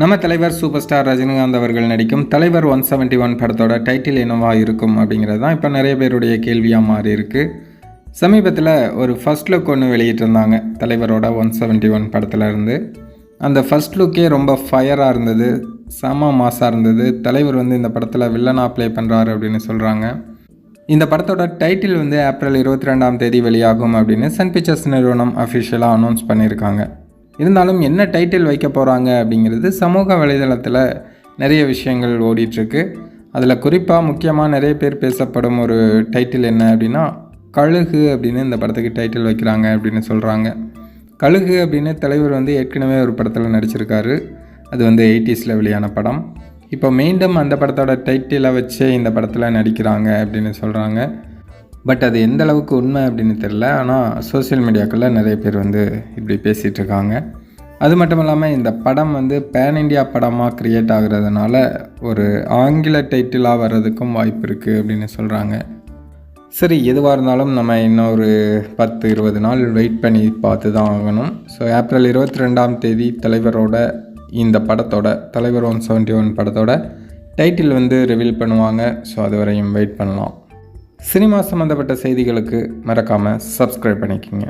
நம்ம தலைவர் super star Rajinikanth அவர்கள் நடிக்கும் தலைவர் ஒன் செவன்ட்டி ஒன் படத்தோட டைட்டில் என்னவா இருக்கும் அப்படிங்கிறது தான் இப்போ நிறைய பேருடைய கேள்வியாக மாறி இருக்கு சமீபத்தில் ஒரு ஃபர்ஸ்ட் லுக் ஒன்று வெளியிட்டிருந்தாங்க தலைவரோட ஒன் செவன்ட்டி ஒன் படத்தில் இருந்து. அந்த ஃபர்ஸ்ட் லுக்கே ரொம்ப ஃபயராக இருந்தது செம மாசாக இருந்தது. தலைவர் வந்து இந்த படத்தில் வில்லனாக ப்ளே பண்ணுறாரு அப்படின்னு சொல்கிறாங்க இந்த படத்தோட டைட்டில் வந்து ஏப்ரல் இருபத்தி ரெண்டாம் தேதி வெளியாகும் அப்படின்னு சன் பிக்சர்ஸ் நிறுவனம் அஃபிஷியலாக அனௌன்ஸ் பண்ணியிருக்காங்க. இருந்தாலும் என்ன டைட்டில் வைக்க போகிறாங்க அப்படிங்கிறது சமூக வலைதளத்தில் நிறைய விஷயங்கள் ஓடிட்டுருக்கு. அதில் குறிப்பாக முக்கியமாக நிறைய பேர் பேசப்படும் ஒரு டைட்டில் என்ன அப்படின்னா கழுகு அப்படின்னு இந்த படத்துக்கு டைட்டில் வைக்கிறாங்க அப்படின்னு சொல்கிறாங்க கழுகு அப்படின்னு தலைவர் வந்து ஏற்கனவே ஒரு படத்தில் நடிச்சிருக்காரு. அது வந்து எயிட்டிஸில் வெளியான படம். இப்போ மீண்டும் அந்த படத்தோட டைட்டிலை வச்சே இந்த படத்தில் நடிக்கிறாங்க அப்படின்னு சொல்கிறாங்க பட் அது எந்த அளவுக்கு உண்மை அப்படின்னு தெரில ஆனால் சோஷியல் மீடியாக்களில் நிறைய பேர் வந்து இப்படி பேசிகிட்டு இருக்காங்க அது மட்டும் இல்லாமல் இந்த படம் வந்து பேன் இண்டியா படமாக க்ரியேட் ஆகுறதுனால ஒரு ஆங்கில டைட்டிலாக வர்றதுக்கும் வாய்ப்பு இருக்குது அப்படின்னு சொல்கிறாங்க சரி எதுவாக இருந்தாலும் நம்ம இன்னும் ஒரு பத்து இருபது நாள் வெயிட் பண்ணி பார்த்து தான் ஆகணும். ஸோ ஏப்ரல் இருபத்தி ரெண்டாம் தேதி தலைவரோட இந்த படத்தோட தலைவர் ஒன் செவன்ட்டி ஒன் படத்தோட டைட்டில் வந்து ரிவீல் பண்ணுவாங்க. ஸோ அது வரையும் வெயிட் பண்ணலாம். சினிமா சம்மந்தப்பட்ட செய்திகளுக்கு மறக்காமல் சப்ஸ்கிரைப் பண்ணிக்கோங்க.